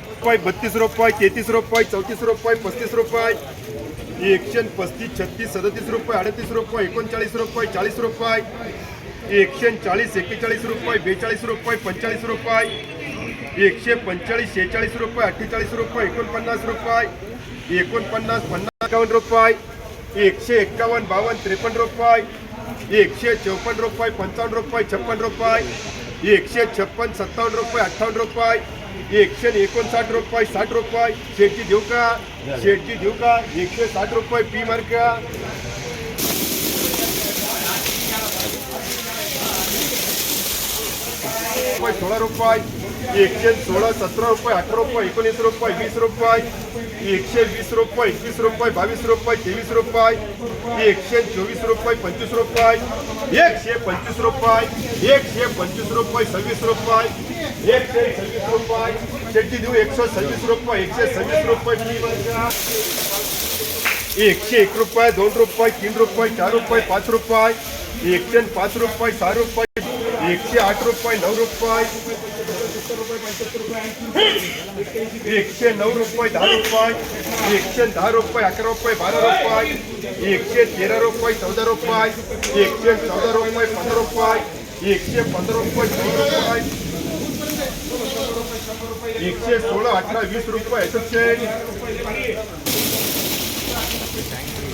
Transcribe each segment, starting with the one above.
रुपये, बत्तीस रुपये, तेहतीस रुपये, चौतीस रुपये, पस्तीस रुपये. एकशे पस्तीस, छत्तीस, सदतीस रुपये, अडतीस रुपये, एकोणचाळीस रुपये, चाळीस रुपये. एकशे चाळीस, एक्केचाळीस रुपये, बेचाळीस रुपये, पंचेचाळीस रुपये. एकशे पंचेचाळीस, शेहेचाळीस रुपये, अठ्ठेचाळीस रुपये, एकोणपन्नास रुपये. एकोणपन्नास, पन्नास, एकावन्न रुपये. एकशे एक्कावन्न बावन्न, त्रेपन्न रुपये. एकशे चौपन्न रुपये, पंचावन्न रुपये, छप्पन्न रुपये. एकशे छप्पन सत्तावन्न रुपये, अठ्ठावन्न रुपये. एकशे एकोणसाठ रुपये साठ रुपये शेटची देऊ का शेटची देऊ का एकशे साठ रुपये पी मार्क रुपये सोळा रुपये एकशे सोळा सतरा रुपये अठरा रुपये एकोणीस रुपये वीस रुपये एकशे वीस रुपये एकवीस रुपये बावीस रुपये तेवीस रुपये एकशे चोवीस रुपये पंचवीस रुपये एकशे पंचवीस रुपये एकशे पंचवीस रुपये सव्वीस रुपये एकशे सव्वीस रुपये एकशे एक रुपये दोन रुपये तीन रुपये चार रुपये पाच रुपये एकशे पाच रुपये सहा रुपये एकशे आठ रुपये नऊ रुपये एकशे नऊ रुपये दहा रुपये एकशे दहा रुपये अकरा रुपये बारा रुपये एकशे तेरा रुपये चौदा रुपये एकशे चौदा रुपये पंधरा रुपये एकशे पंधरा रुपये चौदा रुपये एकशे सोळा अठरा वीस रुपये एकशे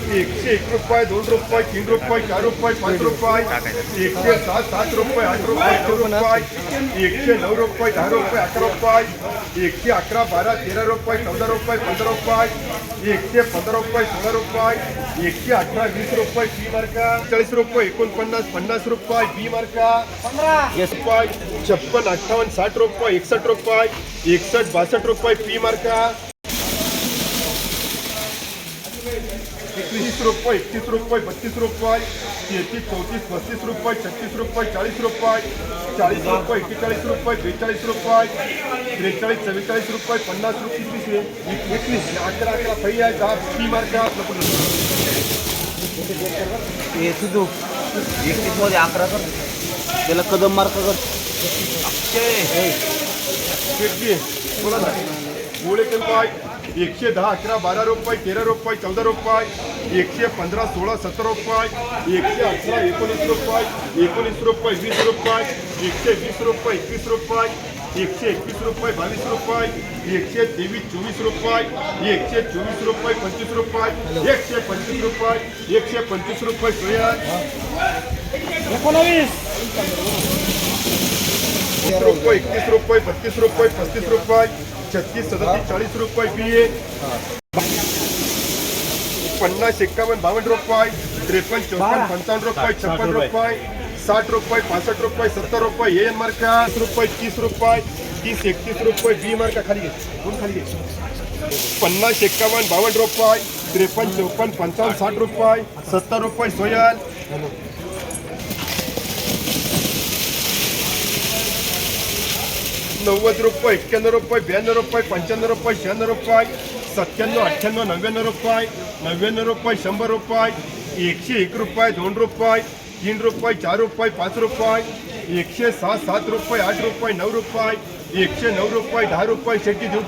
एकशे एक रुपये दोन रुपये तीन रुपये चार रुपये पाच रुपये एकशे सात सात रुपये आठ रुपये नऊ रुपये एकशे नऊ रुपये दहा रुपये अकरा रुपये एकशे अकरा बारा तेरा रुपये चौदा रुपये पंधरा रुपये एकशे पंधरा रुपये सोळा रुपये एकशे अठरा वीस रुपये फ़ी मार्का चाळीस रुपये एकोणपन्नास पन्नास रुपये बी मार्का रुपये छप्पन अठ्ठावन्न साठ रुपये एकसष्ट रुपये एकसष्ट बासष्ट रुपये पी मार्का एकवीस रुपये एकतीस रुपये बत्तीस रुपये तेहतीस चौतीस पस्तीस रुपये छत्तीस रुपये चालीस रुपये चाळीस रुपये एक्केचाळीस रुपये बेचाळीस रुपये त्रेचाळीस चव्वेचाळीस रुपये पन्नास रुपये एकवीस अकरा अकरा सही आहे दहा फ़ी मार्का हे तुझू एकतीस मध्ये अकरा कर. त्याला कदम मार्क कर. शेटजी बोला ना. गोळे रुपये एकशे दहा अकरा बारा रुपये तेरा रुपये चौदा रुपये एकशे पंधरा सोळा सतरा रुपये एकशे अठरा एकोणीस रुपये एकोणीस रुपये वीस रुपये एकशे वीस रुपये एकवीस रुपये एकशे एकवीस रुपये बावीस रुपये एकशे तेवीस चोवीस रुपये एकशे चोवीस रुपये पंचवीस रुपये एकशे पंचवीस रुपये एकशे पंचवीस रुपये सोया तीस रुपये एकतीस रुपये बत्तीस रुपये पस्तीस रुपये छत्तीस सदतीस चाळीस रुपये बी ए पन्नास एक्कावन्न बावन्न रुपये त्रेपन्न चौपन्न पंचावन्न रुपये छप्पन रुपये साठ रुपये पासष्ट रुपये सत्तर रुपये ए एन मार्का तीस रुपये तीस रुपये तीस एकतीस रुपये बी मार्का खाली घे कोण खाली घे पन्नास एक्कावन्न बावन्न रुपये त्रेपन्न चौपन्न पंचावन्न साठ रुपये सत्तर रुपये सोयाल नव्वद रुपये एक्क्याण्णव रुपये ब्याण्णव रुपये पंच्याण्णव रुपये शहाण्णव रुपये सत्त्याण्णव अठ्ठ्याण्णव नव्याण्णव रुपये नव्याण्णव रुपये शंभर रुपये एकशे एक रुपये दोन रुपये तीन रुपये चार रुपये पाच रुपये एकशे सहा सात रुपये आठ रुपये नऊ रुपये एकशे नऊ रुपये दहा रुपये शेती देऊ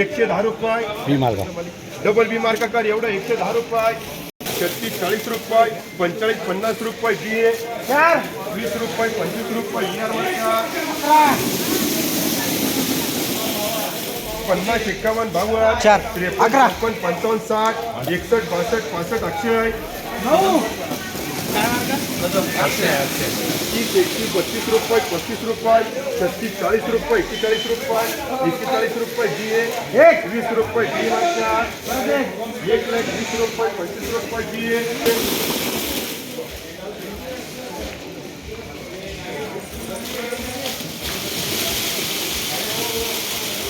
एकशे दहा रुपये. डबल बी मार्का कर एवढं एकशे दहा रुपये. छत्तीस चाळीस रुपये पंचेचाळीस पन्नास रुपये बी ए वीस रुपये पंचवीस रुपये पन्नास एक्कावन्न बावन्न. चार. अकरा. छप्पन्न पंचावन्न साठ एकसष्ट बासष्ट पासष्ट अक्षय तीस एकतीस बत्तीस रुपये पस्तीस रुपये छत्तीस चाळीस रुपये एक्केचाळीस रुपये एक्केचाळीस रुपये जी ए एक. वीस रुपये जी एक लाख वीस रुपये पंचवीस रुपये जी ए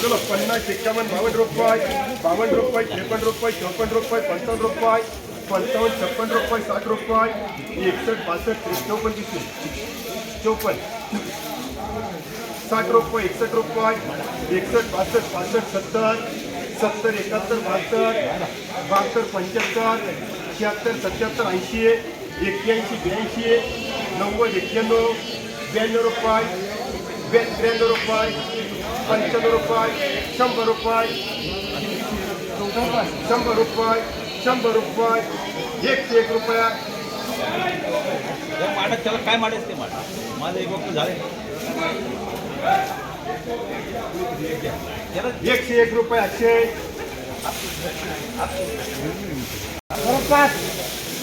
चलो पन्नास एक्कावन्न बावन्न रुपये बावन्न रुपये त्रेपन्न रुपये चौपन्न रुपये पंचावन्न रुपये पंचावन्न छप्पन्न रुपये साठ रुपये एकसष्ट बासष्ट त्रेस चौपन्न किती चौपन्न साठ रुपये एकसष्ट रुपये एकसष्ट बासष्ट पासष्ट सत्तर सत्तर एकाहत्तर बहात्तर बहात्तर पंच्याहत्तर शहात्तर सत्याहत्तर ऐंशी एक्क्याऐंशी ब्याऐंशी नव्वद एक्क्याण्णव ब्याण्णव रुपये ब्या त्र्याण्णव रुपये पंच्याण्णव रुपये शंभर रुपये. शंभर रुपये शंभर रुपये. एकशे एक रुपया. माडत त्याला काय माडायचं ते माड माझं एक वक्त झाले त्याला एकशे एक रुपये आठशे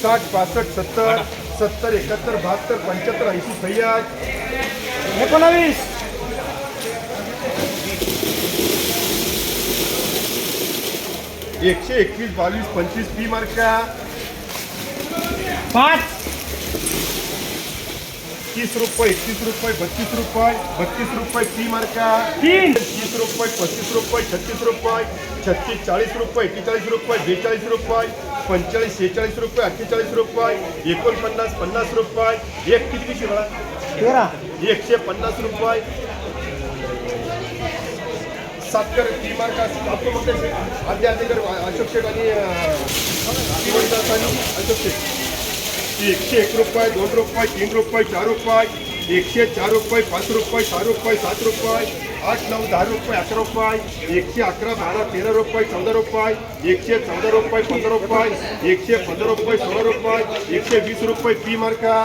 साठ पासष्ट सत्तर सत्तर एकाहत्तर बहात्तर पंच्याहत्तर ऐंशी सह्याद. एकोणावीस. एकशे एकवीस बावीस पंचवीस पी मार्का पाच। तीस रुपये एकतीस रुपये बत्तीस रुपये बत्तीस रुपये पी मार्का तीन। तीस रुपये पस्तीस रुपये छत्तीस रुपये छत्तीस चाळीस रुपये एक्केचाळीस रुपये बेचाळीस रुपये पंचेचाळीस शेहेचाळीस रुपये अठ्ठेचाळीस रुपये एकोणपन्नास पन्नास रुपये एक किती बघा तेरा। एकशे पन्नास रुपये। सातकर टी मार्क आपको त्याचे आद्य अशोक शेठ आणि श्रीमंतदास आणि अशोक शेठ. एकशे एक रुपये, दोन रुपये, तीन रुपये, चार रुपये, एकशे चार रुपये, पाच रुपये, सहा रुपये, सात रुपये, आठ, नऊ, दहा रुपये, अकरा रुपये, एकशे अकरा, बारा, तेरा रुपये, चौदा रुपये, एकशे चौदा रुपये, पंधरा रुपये, एकशे पंधरा रुपये, सोळा रुपये, एकशे वीस रुपये पी मार्का